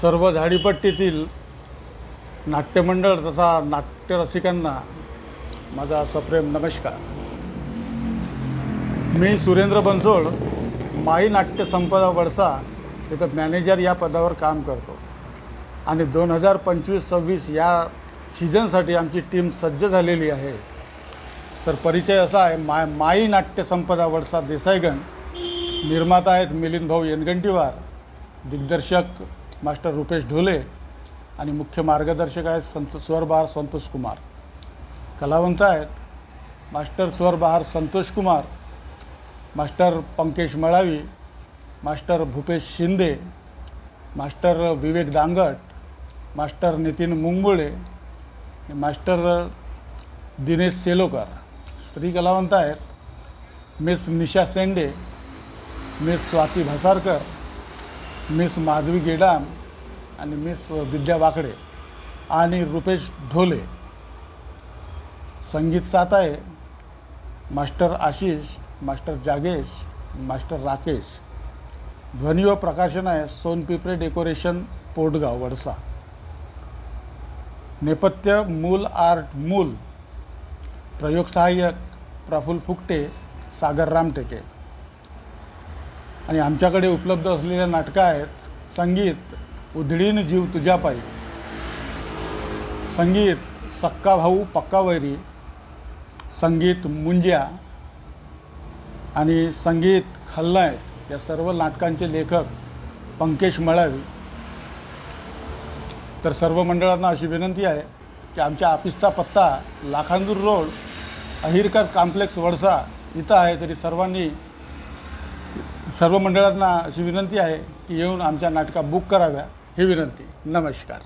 सर्व झाडीपट्टीतील नाट्यमंडळ तथा नाट्यरसिकांना माझा सप्रेम नमस्कार. मी सुरेंद्र बनसोड माई नाट्य संपदा वडसा इथं मॅनेजर या पदावर काम करतो. आणि दोन हजार पंचवीस सव्वीस या सीझनसाठी आमची टीम सज्ज झालेली आहे. तर परिचय असा आहे मा माई नाट्य संपदा वडसा देसाईगण निर्माता आहेत मिलिंद भाऊ येनगंटीवार दिग्दर्शक मास्टर रुपेश ढोले आणि मुख्य मार्गदर्शक आहेत संत स्वरबहार संतोष कुमार. कलावंत आहेत master स्वरबहार Santosh Kumar master Pankesh Malavi master Bhupesh Shinde master Vivek Dangat master Nitin Mungule master Dinesh Selokar. स्त्री कलावंत आहेत. Miss Nisha Sende miss Swati Bhasarkar miss Madhavi Gedam आणि मिस विद्या वाकडे आणि रुपेश ढोले. संगीत साताय आहे मास्टर आशिष मास्टर जागेश मास्टर राकेश. ध्वनी व प्रकाशन आहे सोनपिपरे डेकोरेशन पोटगाव वडसा. नेपथ्य मूल आर्ट मूल. प्रयोग सहाय्यक प्रफुल फुकटे सागर रामटेके. आणि आमच्याकडे उपलब्ध असलेल्या नाटकं आहेत. संगीत उधळीन जीव तुझ्या पायी. संगीत सक्का भाऊ पक्का वैरी. संगीत मुंज्या. आणि संगीत खल्लाय या सर्व नाटकांचे लेखक पंकेश मळावी. तर सर्व मंडळांना अशी विनंती आहे की आमच्या ऑफिसचा पत्ता लाखांदूर रोड अहिरकर कॉम्प्लेक्स वडसा इथं आहे तरी सर्वांनी सर्व मंडळांना अशी विनंती आहे की येऊन आमच्या नाटका बुक कराव्या ही विनंती. नमस्कार.